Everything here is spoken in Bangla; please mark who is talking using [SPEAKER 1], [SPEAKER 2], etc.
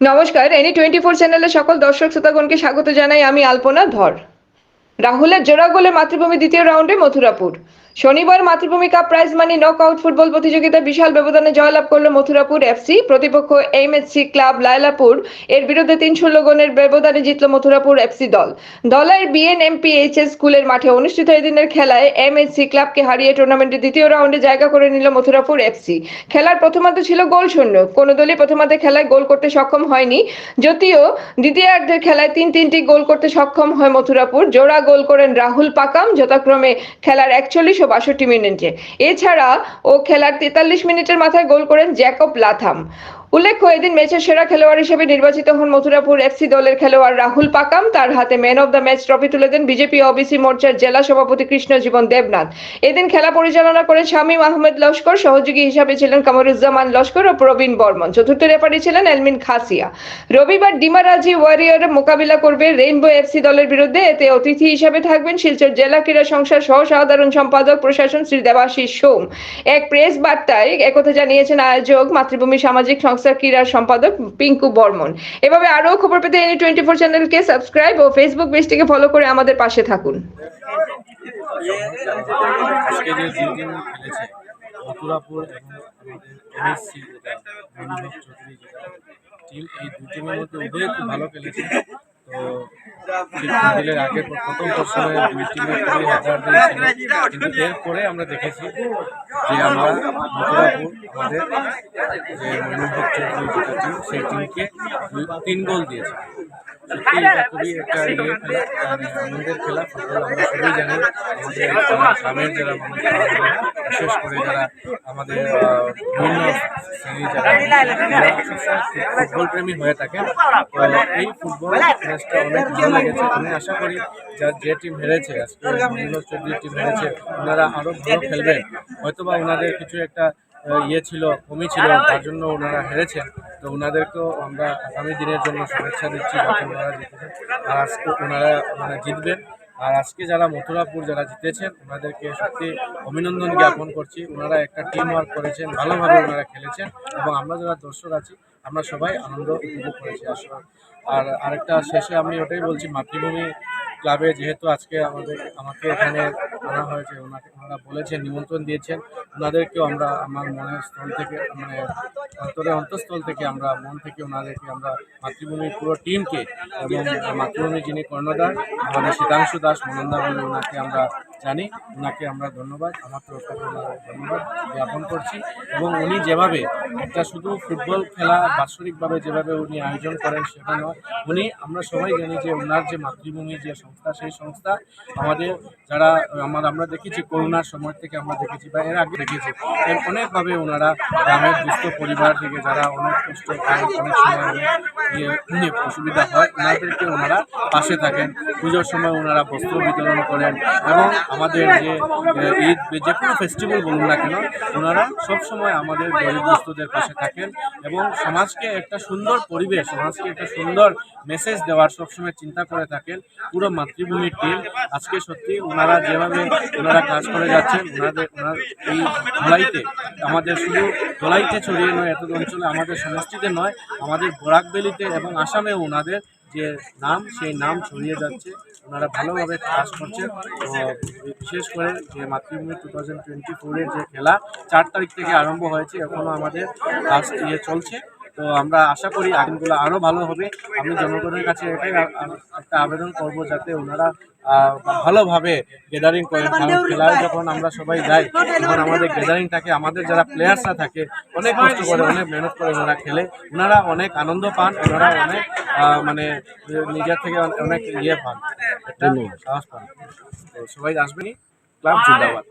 [SPEAKER 1] নমস্কার এনি টোয়েন্টি ফোর চ্যানেলের সকল দর্শক শ্রোতাগণকে স্বাগত জানাই আমি আলপনা ধর। রাহুলের জোড়া গোলে মাতৃভূমি দ্বিতীয় রাউন্ডে মথুরাপুর। শনিবার Matribhumi cup prize money knock out football প্রতিযোগিতায় বিশাল ব্যবধানে জয়লাভ করল মথুরাপুর এফসি প্রতিপক্ষ এমএসসি ক্লাব লায়লাপুর এর বিরুদ্ধে তিন শূন্য গোলের ব্যবধানে জিতল মথুরাপুর এফসি দল। দলের বিএনএমপিএইচএস স্কুলের মাঠে অনুষ্ঠিত এদিনের খেলায় এমএসসি ক্লাবকে হারিয়ে টুর্নামেন্টের দ্বিতীয় রাউন্ডে জায়গা করে নিল মথুরাপুর এফসি খেলার প্রথমার্ধ ছিল গোল শূন্য কোনো দলই প্রথমার্ধে খেলায় গোল করতে সক্ষম হয়নি। যদিও দ্বিতীয়ার্ধের খেলায় তিন তিনটি গোল করতে সক্ষম হয় মথুরাপুর। জোড়া গোল করেন রাহুল পাকাম। যথাক্রমে খেলার একচল্লিশ বাষট্টি মিনিটে। এছাড়া ও খেলার তেতাল্লিশ মিনিটের মাথায় গোল করেন জ্যাকব লাথাম। উল্লেখ্য, এদিন ম্যাচের সেরা খেলোয়াড় হিসেবে নির্বাচিত হন মথুরাপুর এফসি দলের খেলোয়াড় রাহুল পাকাম। তার হাতে man of the match trophy তুলে দেন বিজেপি ওবিসি মোর্চার জেলা সভাপতি কৃষ্ণজীবন দেবনাথ। এদিন খেলা পরিচালনা করেন শামীম আহমেদ লস্কর, সহযোগী হিসাবে ছিলেন কামরুজ্জামান লস্কর ও প্রবীণ বর্মন। চতুর্থ রেফারি ছিলেন এলমিন খাসিয়া। রবিবার ডিমারাজি ওয়ারিয়র মোকাবিলা করবে রেইনবো এফসি দলের বিরুদ্ধে। এতে অতিথি হিসাবে থাকবেন শিলচর জেলা ক্রীড়া সংস্থার সহ সাধারণ সম্পাদক প্রশাসন শ্রী দেবাশিস সোম। এক প্রেস বার্তায় একথা জানিয়েছেন আয়োজক মাতৃভূমি সামাজিক সংস্থার ক্রীড়া সম্পাদক পিঙ্কু বর্মন। এভাবে আরও খবর পেতে এনি টোয়েন্টি ফোর চ্যানেলকে সাবস্ক্রাইব ও ফেসবুক পেজটিকে ফলো করে আমাদের পাশে থাকুন।
[SPEAKER 2] তো প্রথম পর্ষণে দুই কিন্তু এরপরে আমরা দেখেছি যে আমরা যে মনোহর চৌধুরী টিম সেই টিমকে তিন গোল দিয়েছে সত্যি একটা ইয়ে খেলা মানে আনন্দের খেলা আমরা সবাই জানি আমাদের গ্রামের যারা মানুষ বিশেষ করে যারা আমাদের বিভিন্ন শ্রেণি যারা ফুটবল প্রেমী হয়ে থাকেন তো এই ফুটবল ম্যাচটা অনেক ভালো লেগেছে। আমি আশা করি যা যে টিম হেরেছে আজকে চৌধুরী টিম হেরেছে ওনারা আরও ভালো খেলবেন হয়তোবা ওনাদের কিছু একটা ইয়ে ছিল কমি ছিল তার জন্য ওনারা হেরেছেন তো ওনাদেরকেও আমরা আগামী দিনের জন্য শুভেচ্ছা দিচ্ছি যাতে ওনারা জিতেছেন আর আজকে ওনারা মানে জিতবেন আর আজকে যারা মথুরাপুর যারা জিতেছেন, ওনাদেরকে সত্যি অভিনন্দন জ্ঞাপন করছি। ওনারা একটা টিম ওয়ার্ক করেছেন, ভালোভাবে ওনারা খেলেছেন এবং আমরা যারা দর্শক আছি, আমরা সবাই আনন্দ উপভোগ করেছি আসলে আর আরেকটা শেষে আমি ওটাই বলছি, মাতৃভূমি ক্লাবে যেহেতু আজকে আমাদের, আমাকে এখানে আনা হয়েছে, ওনাকে, ওনারা বলেছেন, নিমন্ত্রণ দিয়েছেন। ওনাদেরকেও আমরা আমার মনের স্থল থেকে মানে অন্তরের অন্তঃস্থল থেকে আমরা, মন থেকে ওনাদেরকে আমরা মাতৃভূমির পুরো টিমকে এবং মাতৃভূমি যিনি কর্ণধার, আমাদের শীতাংশু দাস মনন্দা বলে ওনাকে আমরা জানি। ওনাকে আমরা ধন্যবাদ আমার তরফ থেকে ধন্যবাদ জ্ঞাপন করছি। এবং উনি যেভাবে একটা শুধু ফুটবল খেলা, বাৎসরিকভাবে যেভাবে উনি আয়োজন করেন সেটা নয়, উনি, আমরা সবাই জানি যে ওনার যে মাতৃভূমি যে সংস্থা, সেই সংস্থা আমাদের, যারা আমার, আমরা দেখেছি করোনার সময় থেকে আমরা দেখেছি বা এর আগে দেখেছি। অনেকভাবে ওনারা গ্রামের দুস্থ পরিবার থেকে যারা অনেক কষ্ট অনেক সময় অসুবিধা হয়, ওনাদেরকে ওনারা পাশে থাকেন। পুজোর সময় ওনারা বস্ত্র বিতরণ করেন এবং আমাদের যে ঈদ, যে কোনো ফেস্টিভ্যাল বলুন না কেন, ওনারা সবসময় আমাদের গরিব দুস্থদের পাশে থাকেন এবং সমাজকে একটা সুন্দর পরিবেশ, সমাজকে একটা সুন্দর মেসেজ দেওয়ার সবসময় চিন্তা করে থাকেন। পুরো মাতৃভূমির টিম আজকে সত্যি ওনারা যেভাবে ওনারা কাজ করে যাচ্ছেন, ওনাদের, ওনার এই ধলাইতে। আমাদের শুধু ধলাইতে ছড়িয়ে নয় এত অঞ্চলে আমাদের সমষ্টিতে নয়, আমাদের বরাকবেলিতে এবং আসামেও ওনাদের যে নাম, সেই নাম ছড়িয়ে যাচ্ছে। ওনারা ভালোভাবে কাজ করছেন। বিশেষ করে যে মাতৃভূমি টু থাউজেন্ড টোয়েন্টি ফোরের যে খেলা, চার তারিখ থেকে আরম্ভ হয়েছে এখনও আমাদের কাজ ইয়ে চলছে। তো আমরা আশা করি আইনগুলো আরও ভালো হবে। আমি জনগণের কাছে এটাই একটা আবেদন করব যাতে ওনারা ভালোভাবে গ্যাদারিং করেন কারণ খেলায় যখন আমরা সবাই যাই তখন আমাদের গ্যাদারিং থাকে আমাদের যারা প্লেয়ার্সরা থাকে অনেক কষ্ট করে অনেক মেহনত করে ওনারা খেলে। ওনারা অনেক আনন্দ পান ওনারা অনেক মানে নিজের থেকে অনেক ইয়ে পান। সাহস পান। তো সবাই আসবেনই? ক্লাব জিন্দাবাদ।